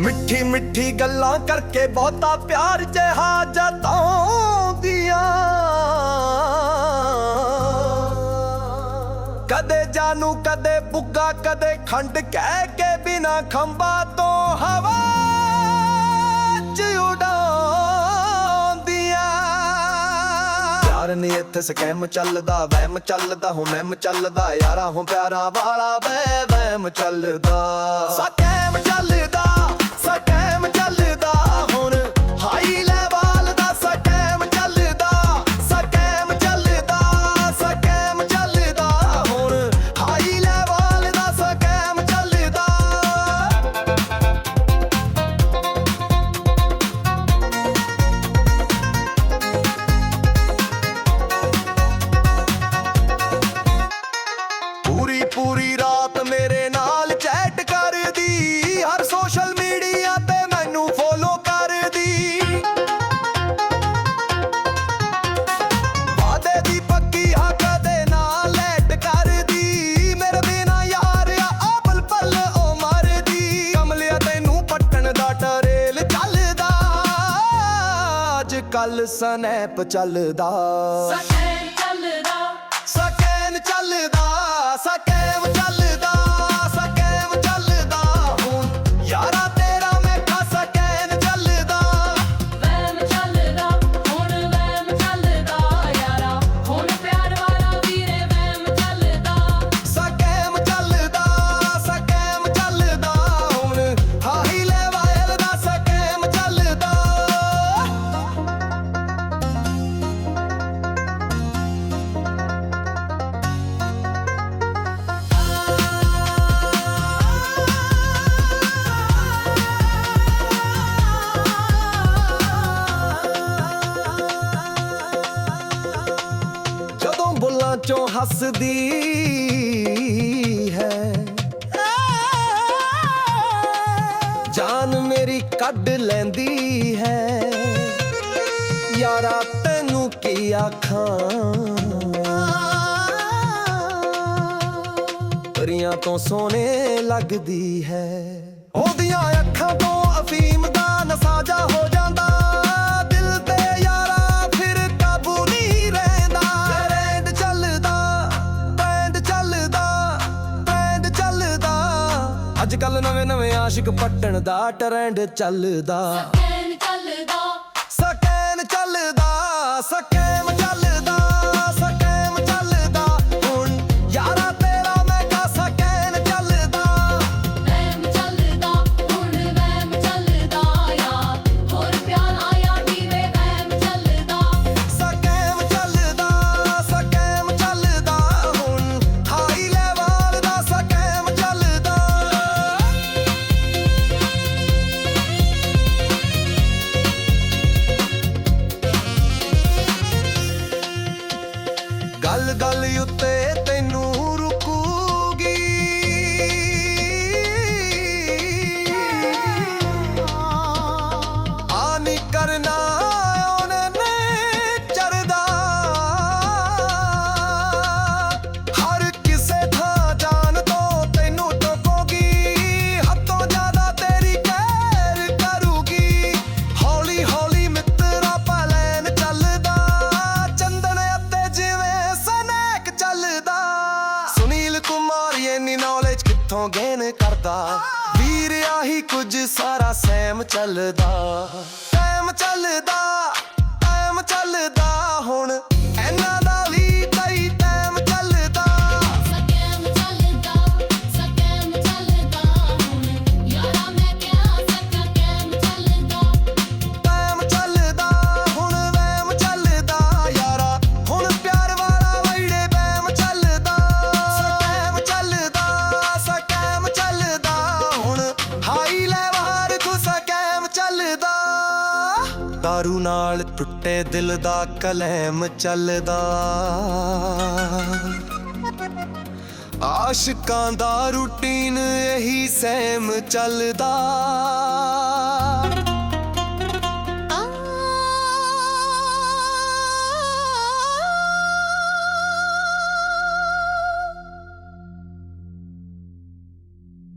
ਮਿੱਠੀ ਮਿੱਠੀ ਗੱਲਾਂ ਕਰਕੇ ਬਹੁਤਾ ਪਿਆਰ ਜਿਹਾ ਜਤਾਉਂਦੀਆਂ ਕਦੇ ਜਾਨੂ, ਕਦੇ ਬੁੱਗਾ, ਕਦੇ ਖੰਡ ਕਹਿ ਕੇ ਬਿਨਾ ਖੰਭਾ ਤੋਂ ਹਵਾ ਚ ਉਡਾਉਂਦੀਆਂ। ਯਾਰ ਨੀ ਇੱਥੇ ਸਕੈਮ ਚੱਲਦਾ, ਵਹਿਮ ਚੱਲਦਾ, ਹੁਣ ਮੈਮ ਚੱਲਦਾ, ਯਾਰਾ ਹੁਣ ਪਿਆਰਾ ਵਾਲਾ ਵਹਿਮ ਚੱਲਦਾ। ਚੈਟ ਕਰਦੀ ਹਰ ਸੋਸ਼ਲ ਮੀਡੀਆ ਤੇ ਮੈਨੂੰ ਫੋਲੋ ਕਰਦੀ। ਵਾਦੇ ਦੀ ਪੱਕੀ ਆ ਕਦੇ ਨਾ ਲੈਟ ਕਰਦੀ। ਮੇਰੇ ਬਿਨਾ ਯਾਰ ਆ ਆਪਲ ਪਲ ਉਹ ਮਰਦੀ। ਕਮਲਿਆ ਤੈਨੂੰ ਪੱਟਣ ਦਾ ਟਰੇਲ ਚੱਲਦਾ। ਅੱਜ ਕੱਲ ਸਨੈਪ ਚੱਲਦਾ। ਸਕੈਨ ਚੱਲਦਾ। ਸਕੈਨ ਚੱਲਦਾ ਸਕੈਮ ਬੁੱਲਾਂ ਹੱਸਦੀ ਹੈ। ਜਾਨ ਮੇਰੀ ਕੱਢ ਲੈਂਦੀ ਹੈ। ਯਾਰਾ ਤੈਨੂੰ ਕੀ ਆਖਾਂ? ਪਰੀਆਂ ਤੋਂ ਸੋਹਣੇ ਲੱਗਦੀ ਹੈ। ਉਹਦੀਆਂ ਅੱਖਾਂ ਤੋਂ ਅਫੀਮ ਦਾ ਨਸਾਜਾ ਹੋ ਜਾਂਦਾ ਅੱਜ ਕੱਲ ਨਵੇਂ ਨਵੇਂ ਆਸ਼ਿਕ ਪੱਟਣ ਦਾ ਟ੍ਰੈਂਡ ਚੱਲਦਾ। ਵੀਰ ਕੁਝ ਸਾਰਾ ਸੈਮ ਚੱਲਦਾ। ਟਾਈਮ ਚੱਲਦਾ ਟਾਈਮ ਚੱਲਦਾ ਹੁਣ। ਇਹਨਾਂ ਦਾਰੂ ਨਾਲ ਟੁੱਟੇ ਦਿਲ ਦਾ ਕਲੈਮ ਚੱਲਦਾ। ਆਸ਼ਿਕਾਂ ਦਾ ਰੂਟੀਨ ਇਹੀ ਸੈਮ ਚੱਲਦਾ।